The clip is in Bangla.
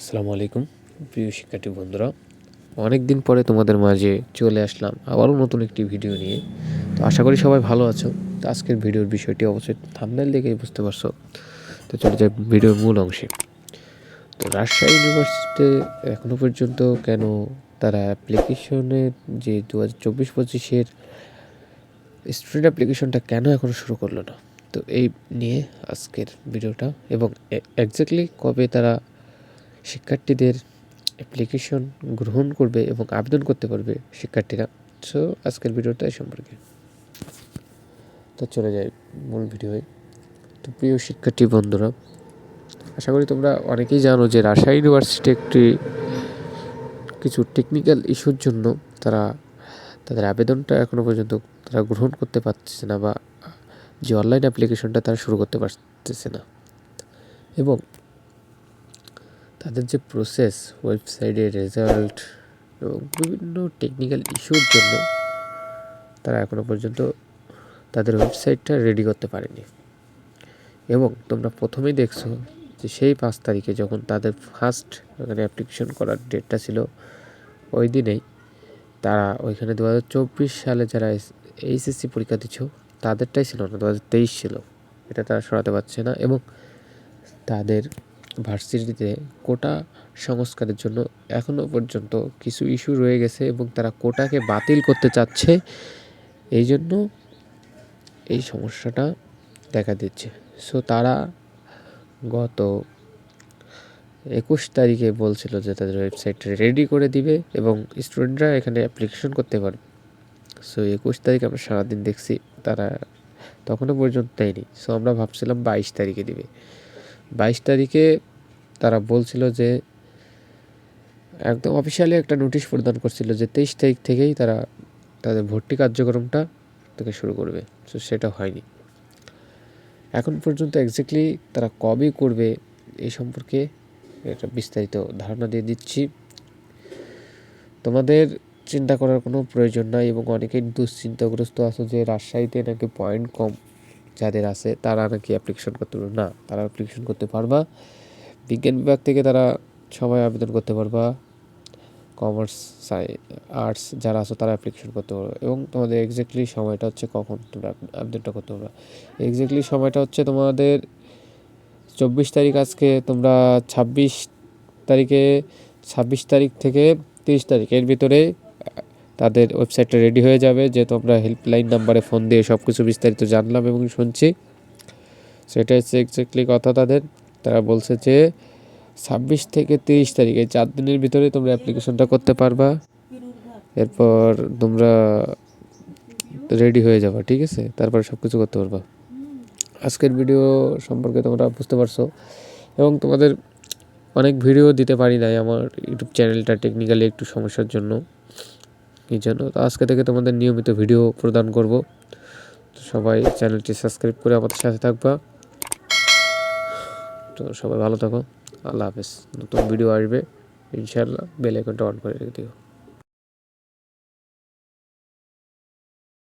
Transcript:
আসসালামু আলাইকুম, প্রিয় শিক্ষার্থী বন্ধুরা। অনেক দিন পরে তোমাদের মাঝে চলে আসলাম আবারও নতুন একটি ভিডিও নিয়ে। তো আশা করি সবাই ভালো আছো। তো আজকের ভিডিওর বিষয়টি অবশ্যই থামনেল দেখেই বুঝতে পারছ। তো চলে যাই ভিডিওর মূল অংশে। তো রাজশাহী ইউনিভার্সিটিতে এখনও পর্যন্ত কেন তারা অ্যাপ্লিকেশনের যে দু হাজার চব্বিশ পঁচিশের স্টুডেন্ট অ্যাপ্লিকেশনটা কেন এখনও শুরু করল না? তো এই নিয়ে আজকের ভিডিওটা এবং এক্স্যাক্টলি কবে তারা শিক্ষার্থীদের অ্যাপ্লিকেশন গ্রহণ করবে এবং আবেদন করতে পারবে শিক্ষার্থীরা। সো আজকের ভিডিওটা এই সম্পর্কে। তো চলে যাই মূল ভিডিওয়ে। তো প্রিয় শিক্ষার্থী বন্ধুরা, আশা করি তোমরা অনেকেই জানো যে রাজশাহী ইউনিভার্সিটি একটি কিছু টেকনিক্যাল ইস্যুর জন্য তারা, তাদের আবেদনটা এখনও পর্যন্ত তারা গ্রহণ করতে পারছে না বা যে অনলাইন অ্যাপ্লিকেশনটা তারা শুরু করতে পারতেছে না। এবং তাদের যে প্রসেস ওয়েবসাইটে রেজাল্ট এবং বিভিন্ন টেকনিক্যাল ইস্যুর জন্য তারা এখনও পর্যন্ত তাদের ওয়েবসাইটটা রেডি করতে পারেনি। এবং তোমরা প্রথমেই দেখছ যে সেই পাঁচ তারিখে যখন তাদের ফার্স্ট ওখানে অ্যাপ্লিকেশন করার ডেটটা ছিল, ওই দিনেই তারা ওইখানে দু হাজার চব্বিশ সালে যারা এইচএসসি পরীক্ষা দিচ্ছ, তাদেরটাই ছিল না দু হাজার তেইশ ছিল। এটা তারা সরাতে পারছে না এবং তাদের ভার্সিটিতে কোটা সংস্কারের জন্য এখনও পর্যন্ত কিছু ইস্যু রয়ে গেছে এবং তারা কোটাকে বাতিল করতে চাচ্ছে। এই জন্য এই সমস্যাটা দেখা দিচ্ছে। সো তারা গত একুশ তারিখে বলছিল যে তাদের ওয়েবসাইট রেডি করে দিবে এবং স্টুডেন্টরা এখানে অ্যাপ্লিকেশন করতে পারবে। সো একুশ তারিখ আমরা সারাদিন দেখছি, তারা তখনও পর্যন্ত দেয়নি। সো আমরা ভাবছিলাম বাইশ তারিখে দিবে। বাইশ তারিখে তারা বলছিল যে একদম অফিসিয়ালি একটা নোটিশ প্রদান করছিল যে তেইশ তারিখ থেকেই তারা তাদের ভর্তি কার্যক্রমটা থেকে শুরু করবে। তো সেটা হয়নি। এখন পর্যন্ত এক্স্যাক্টলি তারা কবে করবে এই সম্পর্কে একটা বিস্তারিত ধারণা দিয়ে দিচ্ছি। তোমাদের চিন্তা করার কোনো প্রয়োজন নাই এবং অনেকেই দুশ্চিন্তাগ্রস্ত আছো যে রাজশাহীতে নাকি পয়েন্ট কম। যাদের আছে, তারা নাকি অ্যাপ্লিকেশন করতে পারবে? না, তারা অ্যাপ্লিকেশন করতে পারবা। বিজ্ঞান বিভাগ থেকে তারা সবাই আবেদন করতে পারবা। কমার্স সাই আর্টস যারা আছো, তারা অ্যাপ্লিকেশন করতে পারবে। এবং তোমাদের এক্স্যাক্টলি সময়টা হচ্ছে কখন তোমরা আবেদনটা করতে পারবা। এক্স্যাক্টলি সময়টা হচ্ছে তোমাদের চব্বিশ তারিখ আজকে, তোমরা ছাব্বিশ তারিখে, ছাব্বিশ তারিখ থেকে তিরিশ তারিখ। এর ভিতরে তাদের ওয়েবসাইটটা রেডি হয়ে যাবে। যে তোমরা হেল্পলাইন নাম্বারে ফোন দিয়ে সব কিছু বিস্তারিত জানলাম এবং শুনছি। সেটা হচ্ছে এক্স্যাক্টলি কথা তাদের। তারা বলছে যে, ছাব্বিশ থেকে তিরিশ তারিখ এই চার দিনের ভিতরে তোমরা অ্যাপ্লিকেশনটা করতে পারবা। এরপর তোমরা রেডি হয়ে যাবা, ঠিক আছে? তারপরে সব কিছু করতে পারবা। আজকের ভিডিও সম্পর্কে তোমরা বুঝতে পারছ। এবং তোমাদের অনেক ভিডিও দিতে পারি নাই আমার ইউটিউব চ্যানেলটা টেকনিক্যালি একটু সমস্যার জন্য। এই জন্য। তো আজকে থেকে তোমাদের নিয়মিত ভিডিও প্রদান করব। তো সবাই চ্যানেলটি সাবস্ক্রাইব করে আমাদের সাথে থাকবা। তো সবাই ভালো থাকো। আল্লাহ হাফেজ। নতুন ভিডিও আসবে। ইনশাআল্লাহ বেল আইকনটা অন করে রেখে দিও।